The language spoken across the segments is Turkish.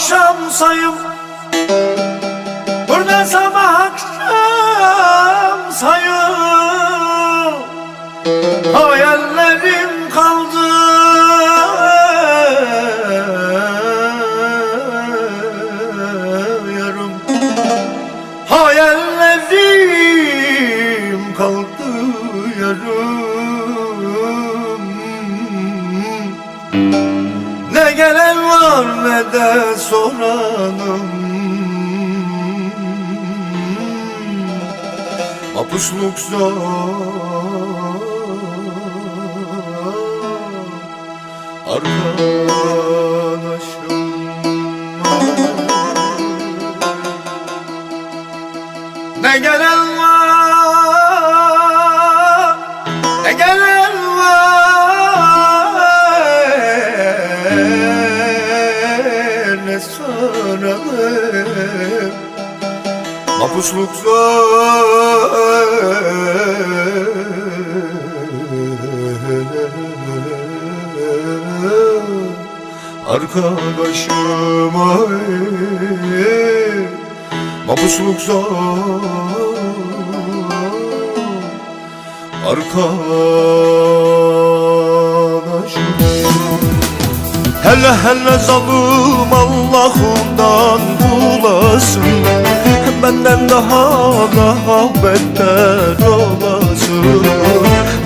akşam sayım de soranım Mapusluk zor. Arkadaşım Mapusluk zor Arkadaşım ay Mapusluk zor Arkadaşım Hele hele zalim Allah'ından bulasın Benden daha daha beter olasın.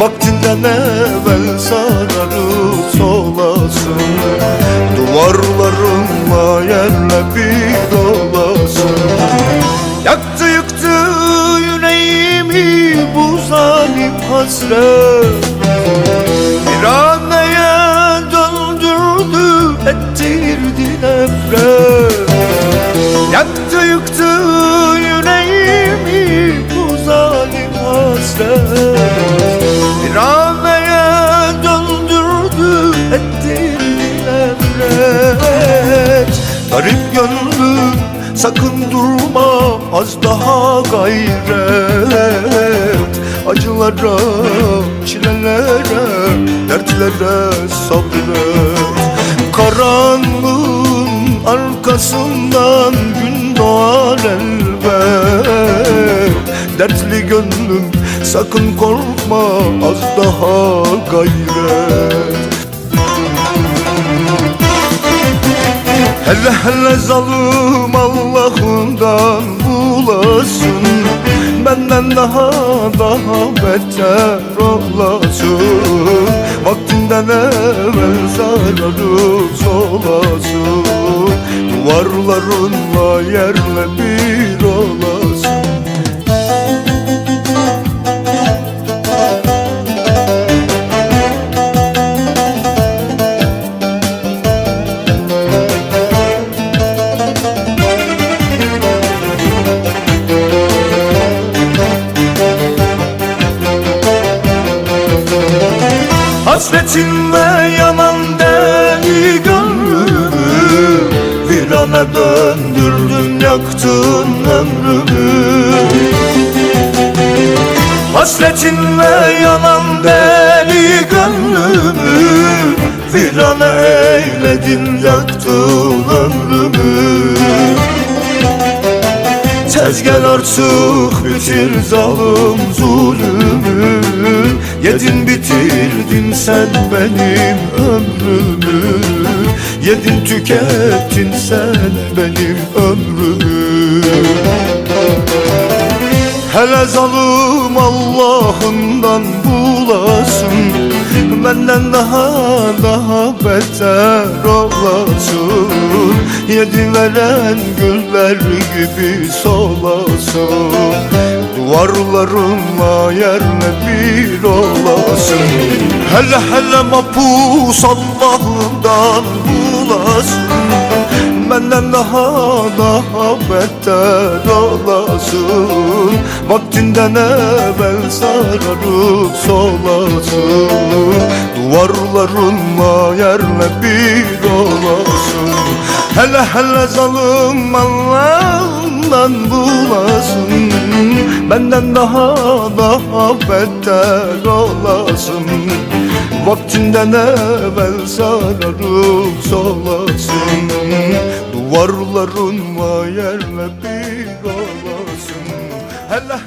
Vaktinden evvel sararıp solasın Duvarlarınla yerle bir olasın. Yaktı yıktı yüreğimi bu zalim hasret gönlüm sakın durma az daha gayret. Acılara, çilelere, dertlere sabret. Karanlığın arkasından gün doğar elbet. Dertli gönlüm sakın korkma az daha gayret Hele hele zalim Allah'ından bulasın. Benden daha daha beter olasın. Vaktinden evvel zararı solasın Duvarlarınla yerle bir Hasretinle yanan deli gönlümü Virana döndürdün yaktın ömrümü. Hasretinle yanan deli gönlümü Virana eyledin yaktın ömrümü. Tez gel artık bitir zalim zulümü Yedin bitirdin sen benim ömrümü. Yedin tükettin sen benim ömrümü. Hele zalim Allah'ından bulasın. Benden daha daha beter olasın. Yedi veren güller gibi solasın Duvarlarınla yerle bir olasın. Hele hele mapus Allah'ından bulasın. Benden daha daha beter olasın. Vaktinden evvel sararıp solasın. Duvarlarınla yerle bir olasın. Hele hele zalim Allah'ından bulasın Benden daha daha beter olasın. Vaktinden evvel sararıp solasın. Duvar Arıların var yerle bir olasın. Hele